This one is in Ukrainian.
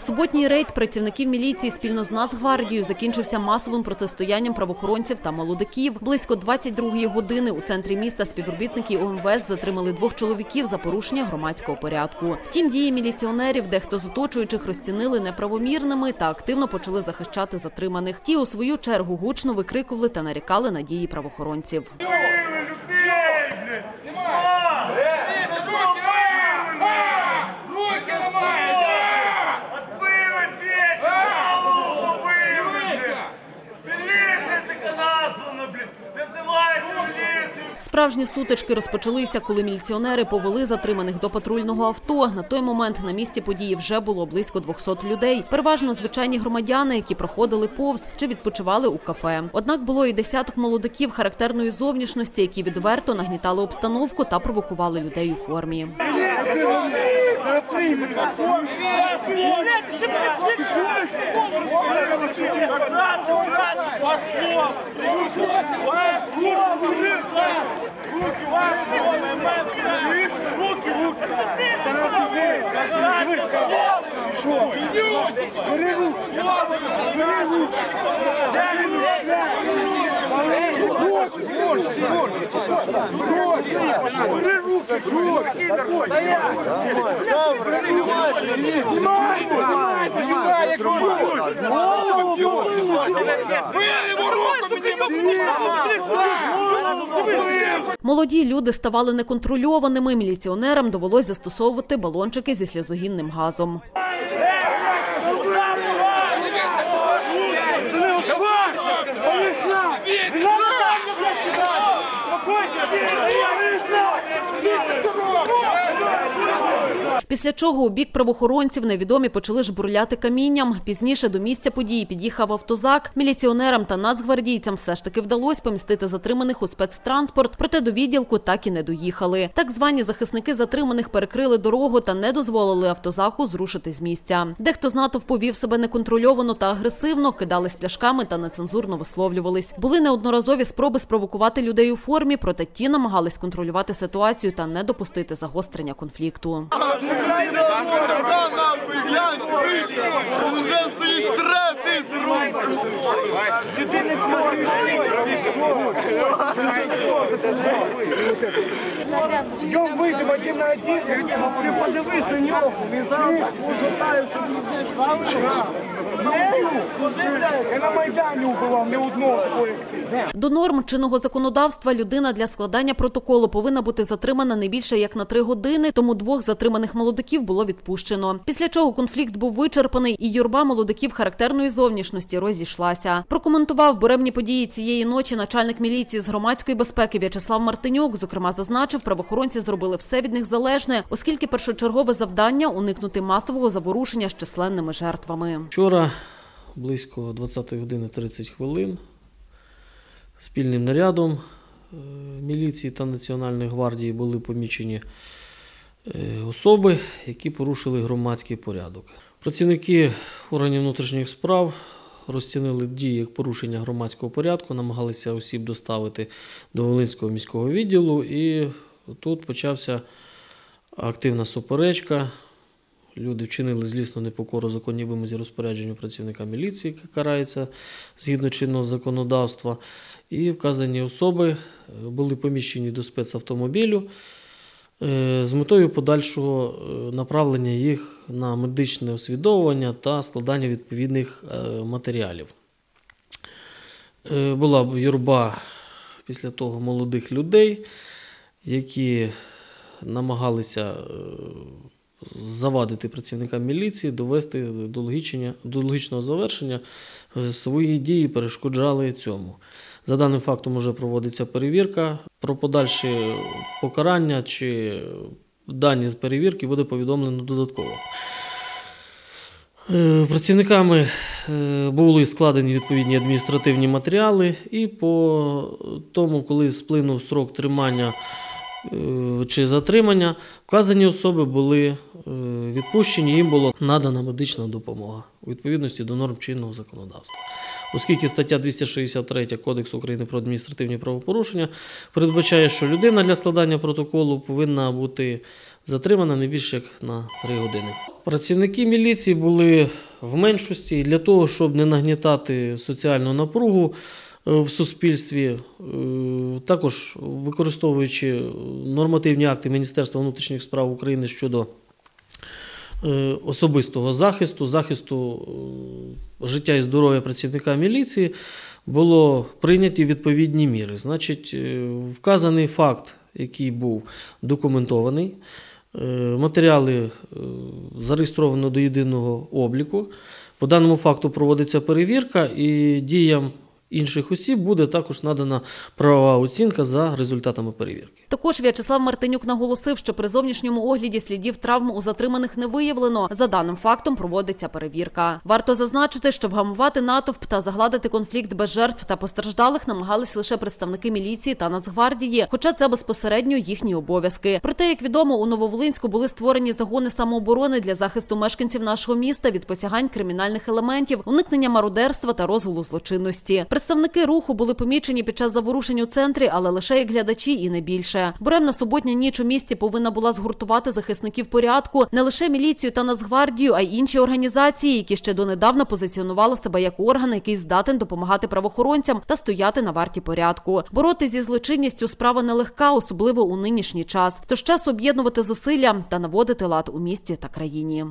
Суботній рейд працівників міліції спільно з Нацгвардією закінчився масовим протистоянням правоохоронців та молодиків. Близько 22-ї години у центрі міста співробітники ОМВС затримали двох чоловіків за порушення громадського порядку. Втім, дії міліціонерів дехто з оточуючих розцінили неправомірними та активно почали захищати затриманих. Ті у свою чергу гучно викрикували та нарікали на дії правоохоронців. Справжні сутички розпочалися, коли міліціонери повели затриманих до патрульного авто. На той момент на місці події вже було близько 200 людей. Переважно звичайні громадяни, які проходили повз чи відпочивали у кафе. Однак було і десяток молодиків характерної зовнішності, які відверто нагнітали обстановку та провокували людей у формі руки, ваші, руки, руки, руки. Пішов. Бери руки. Бери руки. Бери руки, руки. Бери ворота, мені! Молоді люди ставали неконтрольованими. Міліціонерам довелось застосовувати балончики зі сльозогінним газом. Після чого у бік правоохоронців невідомі почали жбурляти камінням. Пізніше до місця події під'їхав автозак. Міліціонерам та нацгвардійцям все ж таки вдалося помістити затриманих у спецтранспорт, проте до відділку так і не доїхали. Так звані захисники затриманих перекрили дорогу та не дозволили автозаку зрушити з місця. Дехто з натовпу вів себе неконтрольовано та агресивно, кидались пляшками та нецензурно висловлювались. Були неодноразові спроби спровокувати людей у формі, проте ті намагались контролювати ситуацію та не допустити загострення конфлікту. Уже стоїть третий з рук. Його вийде Вадим на один, ти подивись на нього, він зараз ужасає, щоб не. До норм чинного законодавства людина для складання протоколу повинна бути затримана не більше як на три години. Тому двох затриманих молодиків було відпущено. Після чого конфлікт був вичерпаний, і юрба молодиків характерної зовнішності розійшлася. Прокоментував буремні події цієї ночі начальник міліції з громадської безпеки В'ячеслав Мартинюк. Зокрема, зазначив, правоохоронці зробили все від них залежне, оскільки першочергове завдання уникнути масового заворушення з численними жертвами. Вчора близько 20 години 30 хвилин спільним нарядом е, міліції та Національної гвардії були помічені е, особи, які порушили громадський порядок. Працівники органів внутрішніх справ розцінили дії як порушення громадського порядку, намагалися осіб доставити до Волинського міського відділу, і тут почався активна суперечка. Люди вчинили злісну непокору законній вимозі розпорядженню працівника міліції, яка карається згідно чинного законодавства. І вказані особи е, були поміщені до спецавтомобілю е, з метою подальшого е, направлення їх на медичне освідовування та складання відповідних матеріалів. Була юрба після того молодих людей, які намагалися завадити працівникам міліції, довести до, до логічного завершення е, свої дії, перешкоджали цьому. За даним фактом вже проводиться перевірка. Про подальше покарання чи дані з перевірки буде повідомлено додатково. Е, Працівниками е, були складені відповідні адміністративні матеріали, і по тому, коли сплинув срок тримання чи затримання, вказані особи були е, відпущені, їм була надана медична допомога у відповідності до норм чинного законодавства. оскільки стаття 263 Кодексу України про адміністративні правопорушення передбачає, що людина для складання протоколу повинна бути затримана не більше як на 3 години. Працівники міліції були в меншості і для того, щоб не нагнітати соціальну напругу е, в суспільстві, е, також використовуючи нормативні акти Міністерства внутрішніх справ України щодо е, особистого захисту, захисту е, життя і здоров'я працівника міліції, було прийняті відповідні міри. Значить, е, вказаний факт, який був документований, е, матеріали е, зареєстровано до єдиного обліку. По даному факту проводиться перевірка і діям інших осіб буде також надана правова оцінка за результатами перевірки. Також В'ячеслав Мартинюк наголосив, що при зовнішньому огляді слідів травм у затриманих не виявлено. За даним фактом проводиться перевірка. Варто зазначити, що вгамувати натовп та загладити конфлікт без жертв та постраждалих намагались лише представники міліції та Нацгвардії, хоча це безпосередньо їхні обов'язки. Проте, як відомо, у Нововолинську були створені загони самооборони для захисту мешканців нашого міста від посягань кримінальних елементів, уникнення мародерства та розгулу злочинності. Представники руху були помічені під час заворушень у центрі, але лише як глядачі і не більше. Буремна суботня ніч у місті повинна була згуртувати захисників порядку не лише міліцію та Нацгвардію, а й інші організації, які ще донедавна позиціонували себе як орган, який здатен допомагати правоохоронцям та стояти на варті порядку. Боротися зі злочинністю справа нелегка, особливо у нинішній час. Тож час об'єднувати зусилля та наводити лад у місті та країні.